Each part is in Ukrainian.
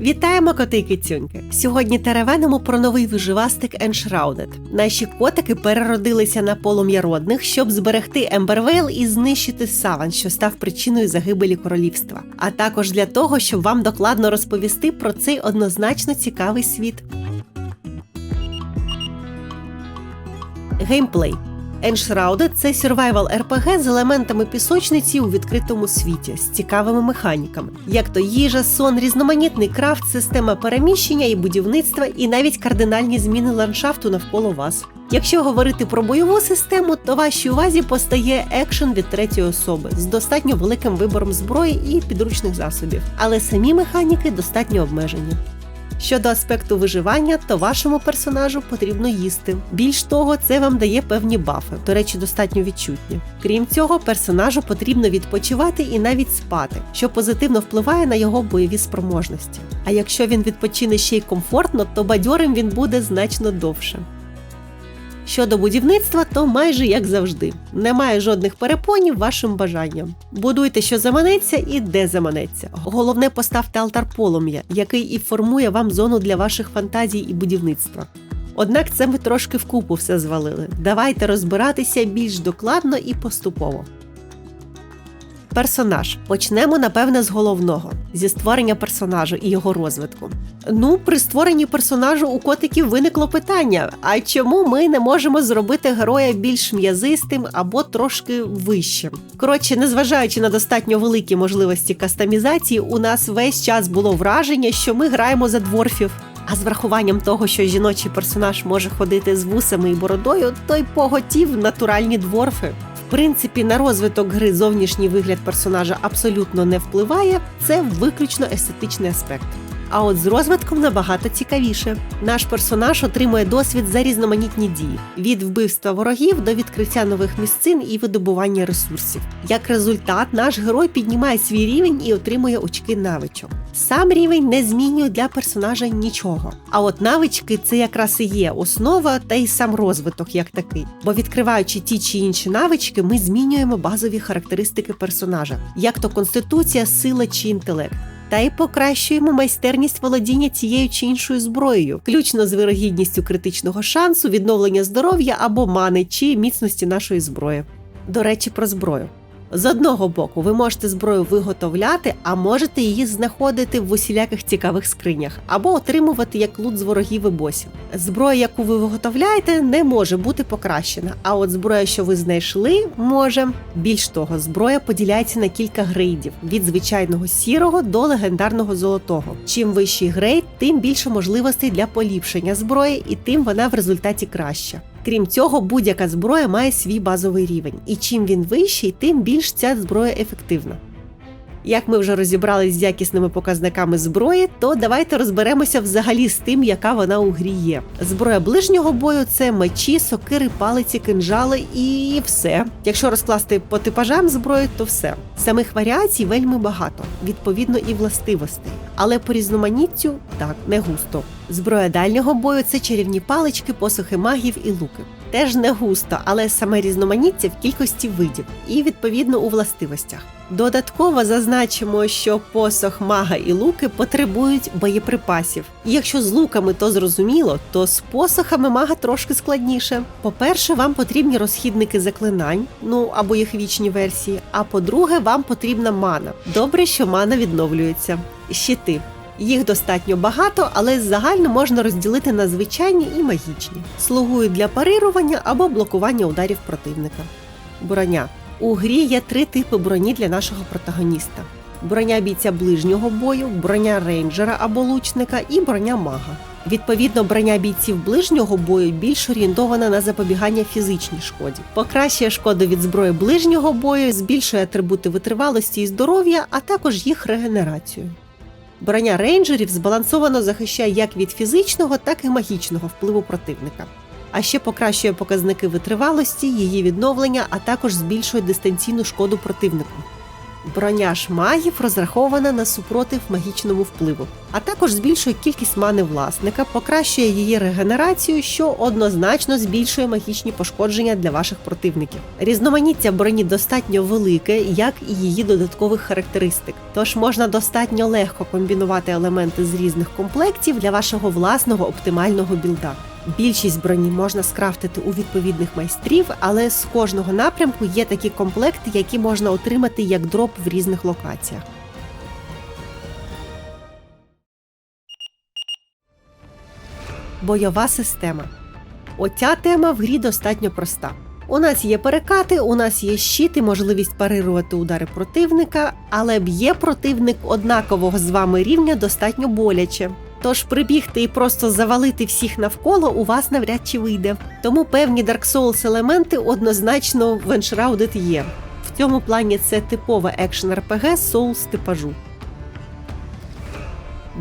Вітаємо коти і кицюньки! Сьогодні теревенимо про новий виживастик Enshrouded. Наші котики переродилися на полум'яродних, щоб зберегти Ембервейл і знищити саван, що став причиною загибелі королівства. А також для того, щоб вам докладно розповісти про цей однозначно цікавий світ. Геймплей Enshrouded – це survival RPG з елементами пісочниці у відкритому світі з цікавими механіками, як то їжа, сон, різноманітний крафт, система переміщення і будівництва, і навіть кардинальні зміни ландшафту навколо вас. Якщо говорити про бойову систему, то вашій увазі постає екшен від третьої особи з достатньо великим вибором зброї і підручних засобів, але самі механіки достатньо обмежені. Щодо аспекту виживання, то вашому персонажу потрібно їсти. Більш того, це вам дає певні бафи, до речі, достатньо відчутні. Крім цього, персонажу потрібно відпочивати і навіть спати, що позитивно впливає на його бойові спроможності. А якщо він відпочине ще й комфортно, то бадьорим він буде значно довше. Щодо будівництва, то майже як завжди. Немає жодних перепонів вашим бажанням. Будуйте, що заманеться і де заманеться. Головне поставте алтар полум'я, який і формує вам зону для ваших фантазій і будівництва. Однак це ми трошки вкупу все звалили. Давайте розбиратися більш докладно і поступово. Персонаж. Почнемо, напевне, з головного зі створення персонажу і його розвитку. Ну, при створенні персонажу у котиків виникло питання: а чому ми не можемо зробити героя більш м'язистим або трошки вищим? Коротше, незважаючи на достатньо великі можливості кастомізації, у нас весь час було враження, що ми граємо за дворфів. А з врахуванням того, що жіночий персонаж може ходити з вусами і бородою, той поготів натуральні дворфи. Принципі, на розвиток гри зовнішній вигляд персонажа абсолютно не впливає, це виключно естетичний аспект. А от з розвитком набагато цікавіше. Наш персонаж отримує досвід за різноманітні дії: від вбивства ворогів до відкриття нових місцин і видобування ресурсів. Як результат, наш герой піднімає свій рівень і отримує очки навичок. Сам рівень не змінює для персонажа нічого. А от навички це якраз і є основа та й сам розвиток як такий. Бо відкриваючи ті чи інші навички, ми змінюємо базові характеристики персонажа, як то конституція, сила чи інтелект та й покращуємо майстерність володіння цією чи іншою зброєю, включно з вирогідністю критичного шансу, відновлення здоров'я або мани чи міцності нашої зброї. До речі, про зброю. З одного боку, ви можете зброю виготовляти, а можете її знаходити в усіляких цікавих скринях або отримувати як лут з ворогів і босів. Зброя, яку ви виготовляєте, не може бути покращена. А от зброя, що ви знайшли, може. Більш того, зброя поділяється на кілька грейдів: від звичайного сірого до легендарного золотого. Чим вищий грейд, тим більше можливостей для поліпшення зброї, і тим вона в результаті краща. Крім цього, будь-яка зброя має свій базовий рівень, і чим він вищий, тим більш ця зброя ефективна. Як ми вже розібрались з якісними показниками зброї, то давайте розберемося взагалі з тим, яка вона у грі є. Зброя ближнього бою це мечі, сокири, палиці, кинжали і все. Якщо розкласти по типажам зброї, то все. Самих варіацій вельми багато, відповідно і властивостей. Але по різноманіттю так не густо. Зброя дальнього бою це чарівні палички, посухи магів і луки. Теж не густо, але саме різноманіття в кількості видів і відповідно у властивостях. Додатково зазначимо, що посох мага і луки потребують боєприпасів. І якщо з луками то зрозуміло, то з посохами мага трошки складніше. По-перше, вам потрібні розхідники заклинань, ну або їх вічні версії. А по-друге, вам потрібна мана. Добре, що мана відновлюється. Щити. Їх достатньо багато, але загально можна розділити на звичайні і магічні. Слугують для парирування або блокування ударів противника. Броня. У грі є три типи броні для нашого протагоніста: броня бійця ближнього бою, броня рейнджера або лучника і броня мага. Відповідно, броня бійців ближнього бою більш орієнтована на запобігання фізичній шкоді, покращує шкоду від зброї ближнього бою, збільшує атрибути витривалості і здоров'я, а також їх регенерацію. Броня рейнджерів збалансовано захищає як від фізичного, так і магічного впливу противника. А ще покращує показники витривалості, її відновлення, а також збільшує дистанційну шкоду противнику. Броня ж магів розрахована на супротив магічному впливу, а також збільшує кількість мани власника, покращує її регенерацію, що однозначно збільшує магічні пошкодження для ваших противників. Різноманіття броні достатньо велике, як і її додаткових характеристик. Тож можна достатньо легко комбінувати елементи з різних комплектів для вашого власного оптимального білда. Більшість броні можна скрафтити у відповідних майстрів, але з кожного напрямку є такі комплекти, які можна отримати як дроп в різних локаціях. Бойова система. Оця тема в грі достатньо проста. У нас є перекати, у нас є щити, можливість парирувати удари противника, але б'є противник однакового з вами рівня достатньо боляче. Тож прибігти і просто завалити всіх навколо у вас навряд чи вийде. Тому певні Dark Souls елементи однозначно в Enshrouded є. В цьому плані це типове екшен RPG Souls типажу.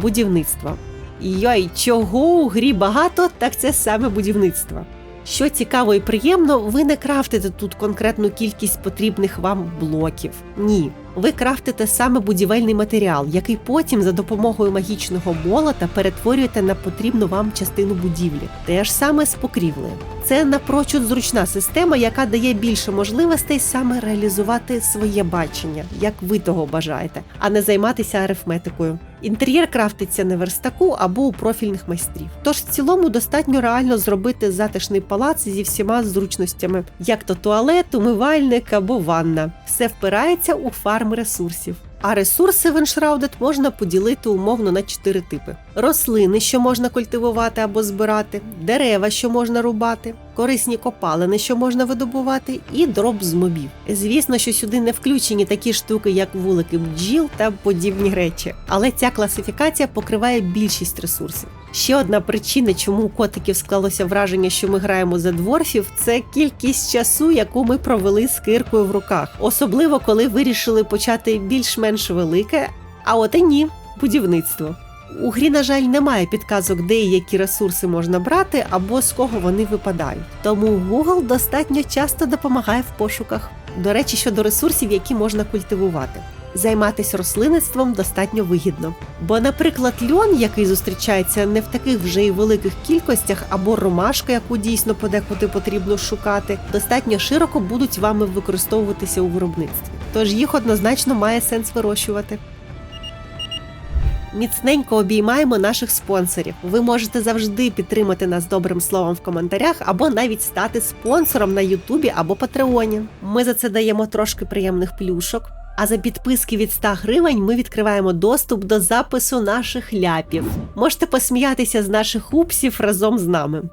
Будівництво. Йой, чого у грі багато, так це саме будівництво. Що цікаво і приємно, ви не крафтите тут конкретну кількість потрібних вам блоків. Ні. Ви крафтите саме будівельний матеріал, який потім за допомогою магічного молота перетворюєте на потрібну вам частину будівлі. Те ж саме з покрівлею. Це напрочуд зручна система, яка дає більше можливостей саме реалізувати своє бачення, як ви того бажаєте, а не займатися арифметикою. Інтер'єр крафтиться на верстаку або у профільних майстрів. Тож в цілому достатньо реально зробити затишний палац зі всіма зручностями, як то туалет, умивальник або ванна. Все впирається у фарм ресурсів. А ресурси в Enshrouded можна поділити умовно на чотири типи: рослини, що можна культивувати або збирати, дерева, що можна рубати, корисні копалини, що можна видобувати, і дроб з мобів. Звісно, що сюди не включені такі штуки, як вулики бджіл та подібні речі, але ця класифікація покриває більшість ресурсів. Ще одна причина, чому у котиків склалося враження, що ми граємо за дворфів, це кількість часу, яку ми провели з киркою в руках, особливо коли вирішили почати більш-менш велике, а от і ні, будівництво. У грі, на жаль, немає підказок, де і які ресурси можна брати або з кого вони випадають. Тому Google достатньо часто допомагає в пошуках. До речі, щодо ресурсів, які можна культивувати. Займатися рослинництвом достатньо вигідно. Бо, наприклад, льон, який зустрічається не в таких вже й великих кількостях, або ромашка, яку дійсно подекуди потрібно шукати, достатньо широко будуть вами використовуватися у виробництві. Тож їх однозначно має сенс вирощувати. Міцненько обіймаємо наших спонсорів. Ви можете завжди підтримати нас добрим словом в коментарях або навіть стати спонсором на Ютубі або Патреоні. Ми за це даємо трошки приємних плюшок. А за підписки від 100 гривень ми відкриваємо доступ до запису наших ляпів. Можете посміятися з наших упсів разом з нами.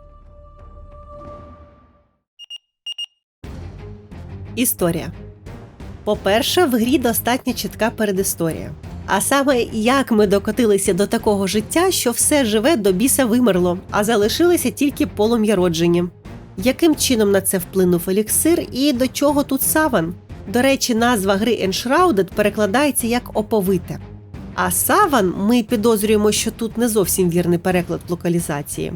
Історія. По-перше, в грі достатньо чітка передісторія. А саме, як ми докотилися до такого життя, що все живе до біса вимерло, а залишилися тільки полум'я роджені. Яким чином на це вплинув еліксир і до чого тут саван? До речі, назва гри Enshrouded перекладається як оповите. А саван ми підозрюємо, що тут не зовсім вірний переклад локалізації.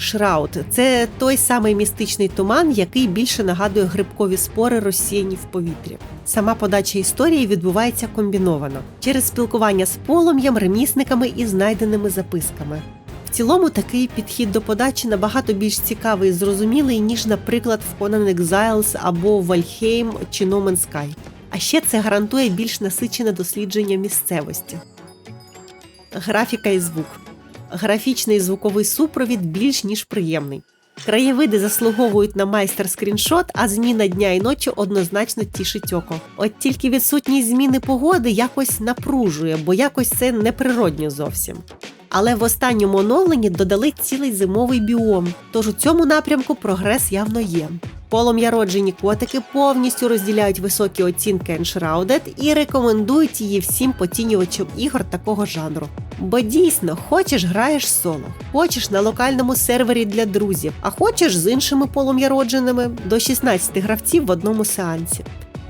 Шрауд це той самий містичний туман, який більше нагадує грибкові спори, розсіяні в повітрі. Сама подача історії відбувається комбіновано через спілкування з полум'ям, ремісниками і знайденими записками. В цілому такий підхід до подачі набагато більш цікавий і зрозумілий, ніж, наприклад, в Conan Exiles або Valheim чи No Man's Sky. А ще це гарантує більш насичене дослідження місцевості. Графіка і звук. Графічний звуковий супровід більш ніж приємний. Краєвиди заслуговують на майстер скріншот, а зміна дня і ночі однозначно тішить око. От тільки відсутність зміни погоди якось напружує, бо якось це неприродньо зовсім. Але в останньому оновленні додали цілий зимовий біом, тож у цьому напрямку прогрес явно є. Полум'я роджені котики повністю розділяють високі оцінки Enshrouded і рекомендують її всім поцінювачам ігор такого жанру. Бо дійсно, хочеш граєш соло, хочеш на локальному сервері для друзів, а хочеш з іншими полум'яродженими до 16 гравців в одному сеансі.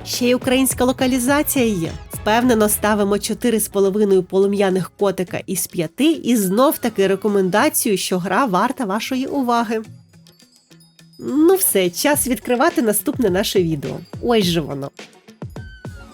Ще й українська локалізація є. Впевнено ставимо 4,5 полум'яних котика із 5 і знов таки рекомендацію, що гра варта вашої уваги. Ну все, час відкривати наступне наше відео. Ось же воно.